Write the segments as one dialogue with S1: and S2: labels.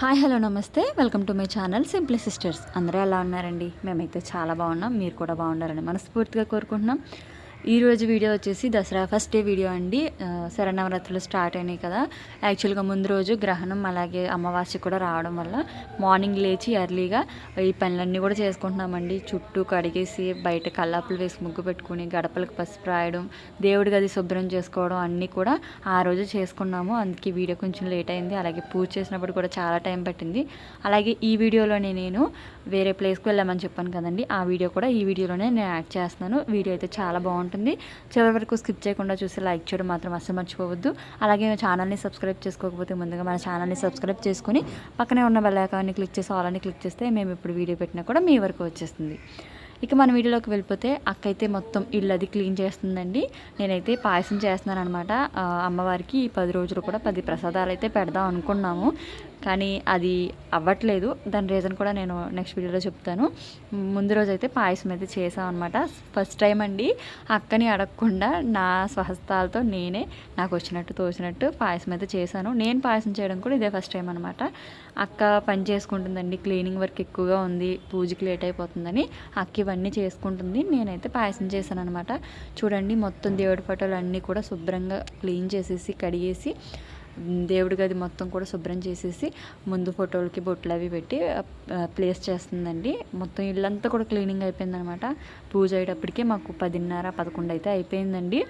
S1: Hi hello నమస్తే. Welcome to my channel simply sisters. అందరూ ఎలా ఉన్నారండి? మేమైతే చాలా బాగున్నాం. మీరు కూడా బాగున్నారని మనస్ఫూర్తిగా కోరుకుంటున్నాం. ఈ రోజు వీడియో వచ్చేసి దసరా ఫస్ట్ డే వీడియో అండి. శరణవరాత్రులు స్టార్ట్ అయినాయి కదా. యాక్చువల్గా ముందు రోజు గ్రహణం అలాగే అమావాస్య కూడా రావడం వల్ల మార్నింగ్ లేచి ఎర్లీగా ఈ పనులన్నీ కూడా చేసుకుంటున్నామండి. చుట్టూ కడిగేసి బయట కల్లాపులు వేసి ముగ్గు పెట్టుకుని గడపలకు పసుపు రాయడం దేవుడి గది శుభ్రం చేసుకోవడం అన్నీ కూడా ఆ రోజు చేసుకున్నాము. అందుకే వీడియో కొంచెం లేట్ అయింది. అలాగే పూజ చేసినప్పుడు కూడా చాలా టైం పట్టింది. అలాగే ఈ వీడియోలోనే నేను వేరే ప్లేస్కి వెళ్ళామని చెప్పాను కదండి. ఆ వీడియో కూడా ఈ వీడియోలోనే నేను యాడ్ చేస్తున్నాను. వీడియో అయితే చాలా బాగుంటుంది. చివరి వరకు స్కిప్ చేయకుండా చూసి లైక్ చేయడం మాత్రం అసలు మర్చిపోవద్దు. అలాగే ఛానల్ని సబ్స్క్రైబ్ చేసుకోకపోతే ముందుగా మన ఛానల్ని సబ్స్క్రైబ్ చేసుకుని పక్కనే ఉన్న బెల్ ఐకాన్ని క్లిక్ చేసి ఆల్ అని క్లిక్ చేస్తే మేము ఇప్పుడు వీడియో పెట్టినా కూడా మీ వరకు వచ్చేస్తుంది. ఇక మన వీడియోలోకి వెళ్ళిపోతే అక్క అయితే మొత్తం ఇల్లు అది క్లీన్ చేస్తుందండి. నేనైతే పాయసం చేస్తున్నాను అనమాట అమ్మవారికి ఈ పది రోజులు కూడా పది ప్రసాదాలు అయితే పెడదాం అనుకున్నాము. కానీ అది అవ్వట్లేదు. దాని రీజన్ కూడా నేను నెక్స్ట్ వీడియోలో చెప్తాను. ముందు రోజు అయితే పాయసం అయితే చేసాం అనమాట ఫస్ట్ టైం అండి. అక్కని అడగకుండా నా స్వహస్తాలతో నేనే నాకు వచ్చినట్టు తోచినట్టు పాయసం అయితే చేశాను. నేను పాయసం చేయడం కూడా ఇదే ఫస్ట్ టైం అనమాట అక్క పని చేసుకుంటుందండి. క్లీనింగ్ వర్క్ ఎక్కువగా ఉంది. పూజకి లేట్ అయిపోతుందని అక్క ఇవన్నీ చేసుకుంటుంది. నేనైతే పాయసం చేశాను అనమాట చూడండి మొత్తం దేవుడి ఫోటోలు అన్నీ కూడా శుభ్రంగా క్లీన్ చేసేసి కడిగేసి దేవుడి గది మొత్తం కూడా శుభ్రం చేసేసి ముందు ఫోటోలకి బొట్లు అవి పెట్టి ప్లేస్ చేస్తుందండి. మొత్తం ఇల్లంతా కూడా క్లీనింగ్ అయిపోయిందనమాట. పూజ అయ్యేటప్పటికే మాకు పదిన్నర పదకొండు అయితే అయిపోయిందండి.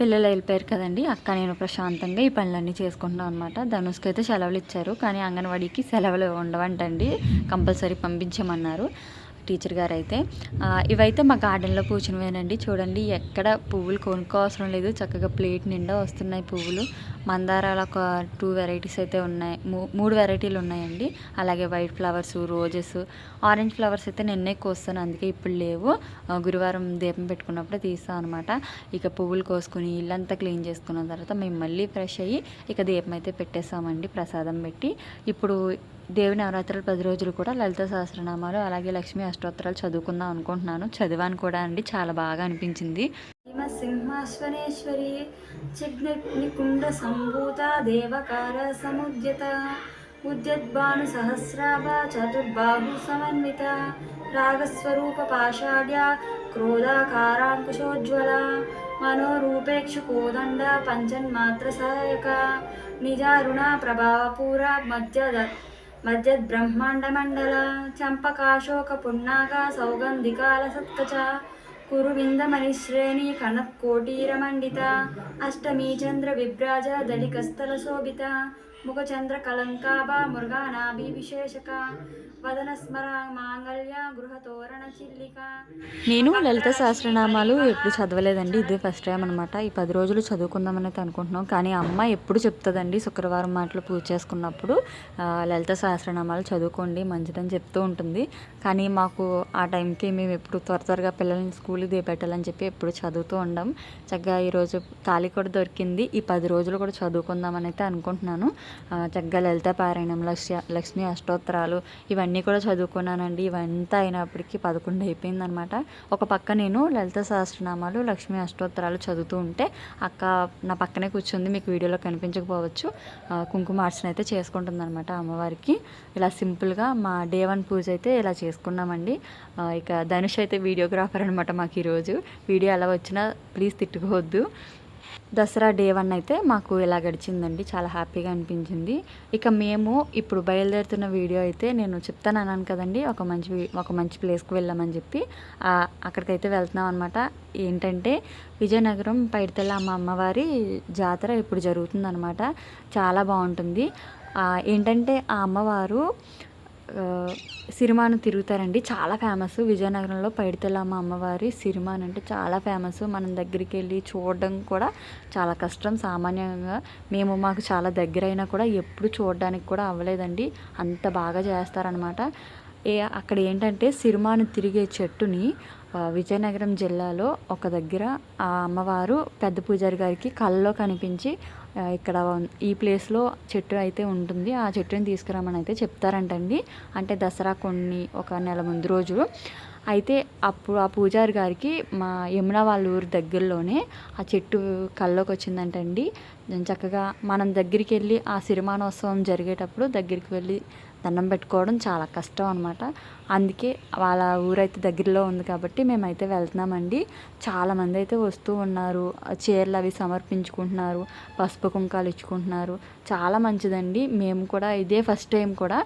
S1: పిల్లలు వెళ్ళిపోయారు కదండి. అక్క నేను ప్రశాంతంగా ఈ పనులన్నీ చేసుకుంటున్నాం అనమాట ధనుష్కి అయితే సెలవులు ఇచ్చారు. కానీ అంగన్వాడీకి సెలవులు ఉండవంటండి. కంపల్సరీ పంపించమన్నారు. టీచర్ గారు అయితే ఇవైతే మా గార్డెన్లో పూచినవేనండి చూడండి ఎక్కడ పువ్వులు కొనుక్కోవసరం లేదు. చక్కగా ప్లేట్ నిండా వస్తున్నాయి పువ్వులు. మందారాలు ఒక టూ వెరైటీస్ అయితే ఉన్నాయి. మూ- మూడు వెరైటీలు ఉన్నాయండి. అలాగే white flowers roses orange flowers అయితే నిన్నే కోస్తాను. అందుకే ఇప్పుడు లేవు. గురువారం దీపం పెట్టుకున్నప్పుడే తీస్తాం అనమాట ఇక పువ్వులు కోసుకుని ఇల్లంతా క్లీన్ చేసుకున్న తర్వాత మేము మళ్ళీ ఫ్రెష్ అయ్యి ఇక దీపం అయితే పెట్టేసామండి ప్రసాదం పెట్టి. ఇప్పుడు దేవి నవరాత్రులు పది రోజులు కూడా లలిత సహస్రనామాలు అలాగే లక్ష్మీ అష్టోత్తరాలు చదువుకుందాం అనుకుంటున్నాను. చదివాను కూడా అండి చాలా బాగా అనిపించింది.
S2: సింహాశ్వనేశ్వరి చిగ్నికుండ సంభూత దేవకార సముద్యత ఉద్యద్భాను సహస్రాభ చతుర్బాహు సమన్విత రాగస్వరూప పాషాఢ్య క్రోధాకారాంకుశోజ్వల మనోరూపేక్ష కోదండ పంచన్మాత్ర సహాయక నిజారుణ ప్రభావపూర మధ్య మధ్యద్బ్రహ్మాండమండల చంపకాశోక పున్నాక సౌగంధికాల సత్కచ కురువిందమణిశ్రేణి కనత్కోటీరమండిత అష్టమీ చంద్ర విభ్రాజ దళికస్థల శోభిత ముఖచంద్ర కలంకాభ మృగానాభి విశేషక వదన స్మర మాంగళ్య గృహతోరణ చిల్లిక
S1: నేను లలిత సహస్రనామాలు ఎప్పుడు చదవలేదండి. ఇదే ఫస్ట్ టైం అనమాట ఈ పది రోజులు చదువుకుందామని అయితే అనుకుంటున్నాం. కానీ అమ్మ ఎప్పుడు చెప్తుందండి శుక్రవారం మాటలు పూజ చేసుకున్నప్పుడు లలిత సహస్రనామాలు చదువుకోండి మంచిదని చెప్తూ ఉంటుంది. కానీ మాకు ఆ టైంకి మేము ఎప్పుడు త్వర త్వరగా పిల్లల్ని స్కూల్కి దిగబెట్టాలని చెప్పి ఎప్పుడు చదువుతూ ఉండం. చక్కగా ఈరోజు ఖాళీ కూడా దొరికింది. ఈ పది రోజులు కూడా చదువుకుందామని అయితే అనుకుంటున్నాను. చక్కగా లలిత పారాయణం లక్ష్య లక్ష్మీ అష్టోత్తరాలు ఇవన్నీ కూడా చదువుకున్నానండి. ఇవంతా అయినప్పటికీ పదకొండు అయిపోయిందనమాట ఒక పక్క నేను లలిత సహస్రనామాలు లక్ష్మీ అష్టోత్తరాలు చదువుతూ ఉంటే అక్క నా పక్కనే కూర్చుంది. మీకు వీడియోలో కనిపించకపోవచ్చు. కుంకుమ కుంకుమార్చన అయితే చేసుకుంటుందన్నమాట అమ్మవారికి. ఇలా సింపుల్గా మా డే వన్ పూజ అయితే ఇలా చేసుకున్నామండి. ఇక ధనుష్ అయితే వీడియోగ్రాఫర్ అనమాట మాకు ఈరోజు. వీడియో ఎలా వచ్చినా ప్లీజ్ తిట్టుకోవద్దు. దసరా డే వన్ అయితే మాకు ఇలా గడిచిందండి. చాలా హ్యాపీగా అనిపించింది. ఇక మేము ఇప్పుడు బయలుదేరుతున్న వీడియో అయితే నేను చెప్తాను అన్నాను కదండి. ఒక మంచి ఒక మంచి ప్లేస్కి వెళ్ళామని చెప్పి. అక్కడికైతే వెళ్తున్నాం అనమాట ఏంటంటే విజయనగరం పైడితల్ల అమ్మ అమ్మవారి జాతర ఇప్పుడు జరుగుతుందనమాట చాలా బాగుంటుంది. ఏంటంటే ఆ అమ్మవారు సిరిమాను తిరుగుతారండి. చాలా ఫేమస్. విజయనగరంలో పైడితెల్లమ్మ అమ్మవారి సిరిమాన్ అంటే చాలా ఫేమస్. మనం దగ్గరికి వెళ్ళి చూడడం కూడా చాలా కష్టం. సామాన్యంగా మేము మాకు చాలా దగ్గర అయినా కూడా ఎప్పుడు చూడడానికి కూడా అవ్వలేదండి. అంత బాగా చేస్తారనమాట ఏ అక్కడ ఏంటంటే సిరిమాను తిరిగే చెట్టుని విజయనగరం జిల్లాలో ఒక దగ్గర ఆ అమ్మవారు పెద్ద పూజారి గారికి కళ్ళలో కనిపించి ఇక్కడ ఈ ప్లేస్లో చెట్టు అయితే ఉంటుంది ఆ చెట్టుని తీసుకురామని అయితే చెప్తారంటండి. అంటే దసరా కొన్ని ఒక నెల ముందు రోజు అయితే అప్పుడు ఆ పూజారి గారికి మా యమున వాళ్ళ ఊరు దగ్గరలోనే ఆ చెట్టు కల్లోకి వచ్చిందంటండి. చక్కగా మనం దగ్గరికి వెళ్ళి ఆ సిరిమానోత్సవం జరిగేటప్పుడు దగ్గరికి వెళ్ళి దండం పెట్టుకోవడం చాలా కష్టం అనమాట అందుకే వాళ్ళ ఊరైతే దగ్గరలో ఉంది కాబట్టి మేమైతే వెళ్తున్నామండి. చాలామంది అయితే వస్తూ ఉన్నారు. చీరలు అవి సమర్పించుకుంటున్నారు. పసుపు కుంకాలు ఇచ్చుకుంటున్నారు. చాలా మంచిదండి. మేము కూడా ఇదే ఫస్ట్ టైం కూడా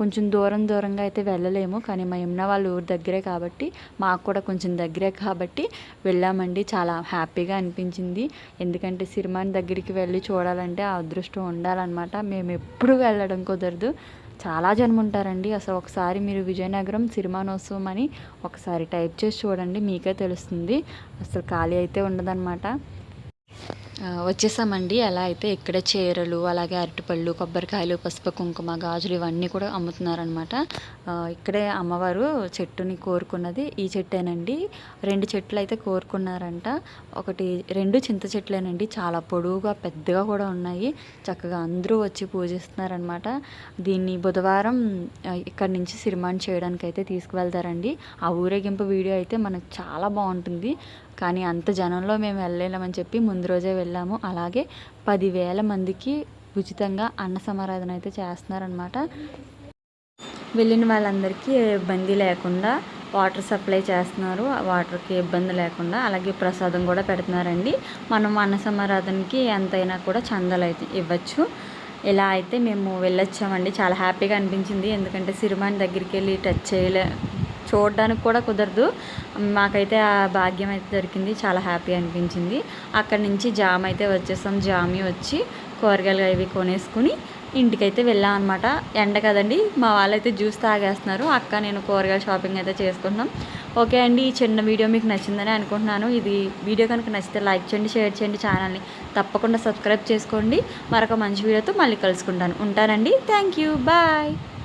S1: కొంచెం దూరం దూరంగా అయితే వెళ్ళలేము. కానీ మా యమున వాళ్ళ ఊరు దగ్గరే కాబట్టి మాకు కూడా కొంచెం దగ్గరే కాబట్టి వెళ్ళామండి. చాలా హ్యాపీగా అనిపించింది. ఎందుకంటే సిరిమాని దగ్గరికి వెళ్ళి చూడాలంటే ఆ అదృష్టం ఉండాలన్నమాట. మేము ఎప్పుడు వెళ్ళడం కుదరదు. చాలా జనం ఉంటారండి. అసలు ఒకసారి మీరు విజయనగరం సిరిమానోత్సవం అని ఒకసారి టైప్ చేసి చూడండి మీకే తెలుస్తుంది. అసలు ఖాళీ అయితే ఉండదన్నమాట. వచ్చేసామండి. అలా అయితే ఇక్కడే చీరలు అలాగే అరటిపళ్ళు కొబ్బరికాయలు పసుపు కుంకుమ గాజులు ఇవన్నీ కూడా అమ్ముతున్నారనమాట ఇక్కడే అమ్మవారు చెట్టుని కోరుకున్నది ఈ చెట్టేనండి. రెండు చెట్లు అయితే కోరుకున్నారంట. ఒకటి రెండు చింత చెట్లేనండి. చాలా పొడవుగా పెద్దగా కూడా ఉన్నాయి. చక్కగా అందరూ వచ్చి పూజిస్తున్నారనమాట దీన్ని బుధవారం ఇక్కడ నుంచి సిరిమాన్ చేయడానికి అయితే తీసుకువెళ్తారండి. ఆ ఊరేగింపు వీడియో అయితే మనకు చాలా బాగుంటుంది. కానీ అంత జనంలో మేము వెళ్ళలేమని చెప్పి ముందు రోజే వెళ్ళాము. అలాగే పదివేల మందికి ఉచితంగా అన్న సమారాధన అయితే చేస్తున్నారనమాట వెళ్ళిన వాళ్ళందరికీ ఇబ్బంది లేకుండా వాటర్ సప్లై చేస్తున్నారు. వాటర్కి ఇబ్బంది లేకుండా అలాగే ప్రసాదం కూడా పెడుతున్నారండి. మనం అన్న సమారాధనకి ఎంతైనా కూడా చందాలు అయితే ఇవ్వచ్చు. ఇలా అయితే మేము వెళ్ళొచ్చామండి. చాలా హ్యాపీగా అనిపించింది. ఎందుకంటే సిరిమాని దగ్గరికి వెళ్ళి టచ్ చేయలే చూడడానికి కూడా కుదరదు. మాకైతే ఆ భాగ్యం అయితే దొరికింది. చాలా హ్యాపీ అనిపించింది. అక్కడి నుంచి జామ్ అయితే వచ్చేసాం. జామి వచ్చి కూరగాయలు అవి కొనేసుకుని ఇంటికైతే వెళ్ళాం అనమాట ఎండ కదండి. మా వాళ్ళైతే జ్యూస్ తాగేస్తున్నారు. అక్క నేను కూరగాయల షాపింగ్ అయితే చేసుకుంటున్నాం. ఓకే అండి. ఈ చిన్న వీడియో మీకు నచ్చిందని అనుకుంటున్నాను. ఇది వీడియో కనుక నచ్చితే లైక్ చేయండి షేర్ చేయండి ఛానల్ని. తప్పకుండా సబ్స్క్రైబ్ చేసుకోండి. మరొక మంచి వీడియోతో మళ్ళీ కలుసుకుంటాను. ఉంటానండి. Thank you. బాయ్.